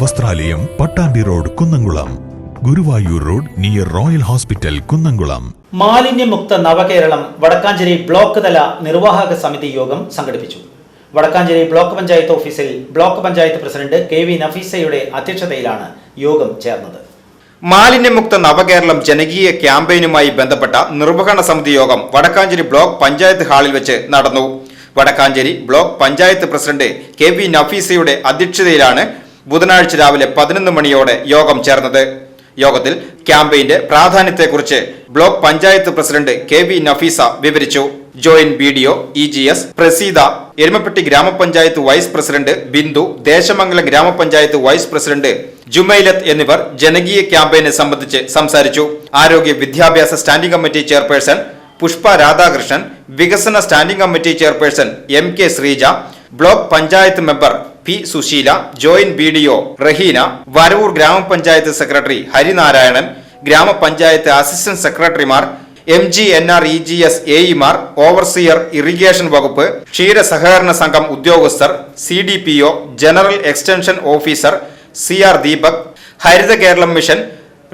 വസ്ത്രാലയം Pattambi road Kunnamkulam. Guruvayur road near royal hospital Kunnamkulam. മാലിന്യമുക്ത നവകേരളം Vadakkanchery block തല നിർവാഹക സമിതി യോഗം സംഘടിപ്പിച്ചു. വടക്കാഞ്ചേരി ബ്ലോക്ക് പഞ്ചായത്ത് ഓഫീസിൽ block panchayat president K V നഫീസയുടെ അധ്യക്ഷതയിലാണ് യോഗം ചേർന്നത്. മാലിന്യമുക്ത നവകേരളം ജനകീയ ക്യാമ്പയിനുമായി ബന്ധപ്പെട്ട നിർവഹണ സമിതി യോഗം വടക്കാഞ്ചേരി ബ്ലോക്ക് പഞ്ചായത്ത് ഹാളിൽ വെച്ച് നടന്നു. Vadakkanchery block panchayat president K V നഫീസയുടെ അധ്യക്ഷതയിലാണ് ബുധനാഴ്ച രാവിലെ പതിനൊന്ന് മണിയോടെ യോഗം ചേർന്നത്. യോഗത്തിൽ ക്യാമ്പയിന്റെ പ്രാധാന്യത്തെക്കുറിച്ച് block panchayat president K V Nafeesa വിവരിച്ചു. Joint B D O E G S Praseetha Erumapetty ഗ്രാമപഞ്ചായത്ത് വൈസ് പ്രസിഡന്റ് ബിന്ദു ദേശമംഗലം ഗ്രാമപഞ്ചായത്ത് വൈസ് പ്രസിഡന്റ് ജുമൈലത്ത് എന്നിവർ ജനകീയ ക്യാമ്പയിനെ സംബന്ധിച്ച് സംസാരിച്ചു. ആരോഗ്യ വിദ്യാഭ്യാസ standing committee chairperson Pushpa Radhakrishnan വികസന standing committee chairperson M K Sreeja block panchayat member P Susheela joint B D O Raheena Varavoor ഗ്രാമപഞ്ചായത്ത് സെക്രട്ടറി ഹരിനാരായണൻ ഗ്രാമപഞ്ചായത്ത് അസിസ്റ്റന്റ് സെക്രട്ടറിമാർ M G N R E G S എഇമാർ overseer irrigation വകുപ്പ് ക്ഷീര സഹകരണ സംഘം ഉദ്യോഗസ്ഥർ C D P O general extension officer C R Deepak Haritha Keralam mission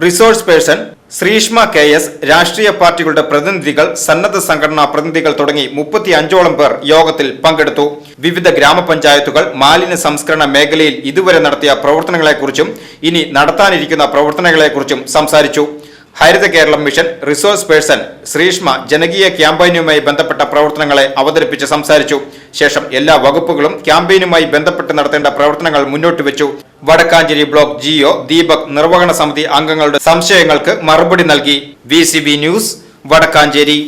resource person Sreeshma K S രാഷ്ട്രീയ പാർട്ടികളുടെ പ്രതിനിധികൾ സന്നദ്ധ സംഘടനാ പ്രതിനിധികൾ തുടങ്ങി മുപ്പത്തി അഞ്ചോളം പേർ യോഗത്തിൽ പങ്കെടുത്തു. വിവിധ ഗ്രാമപഞ്ചായത്തുകൾ മാലിന്യ സംസ്കരണ മേഖലയിൽ ഇതുവരെ നടത്തിയ പ്രവർത്തനങ്ങളെക്കുറിച്ചും ഇനി നടത്താനിരിക്കുന്ന പ്രവർത്തനങ്ങളെക്കുറിച്ചും സംസാരിച്ചു. Haritha Keralam mission resource person Sreeshma ജനകീയ ക്യാമ്പയിനുമായി ബന്ധപ്പെട്ട പ്രവർത്തനങ്ങളെ അവതരിപ്പിച്ച് സംസാരിച്ചു. ശേഷം എല്ലാ വകുപ്പുകളും ക്യാമ്പയിനുമായി ബന്ധപ്പെട്ട് നടത്തേണ്ട പ്രവർത്തനങ്ങൾ മുന്നോട്ട് വെച്ചു. വടക്കാഞ്ചേരി ബ്ലോക്ക് ജിഒ ദീപക് നിർവഹണ സമിതി അംഗങ്ങളുടെ സംശയങ്ങൾക്ക് മറുപടി നൽകി. V news Vadakkanchery.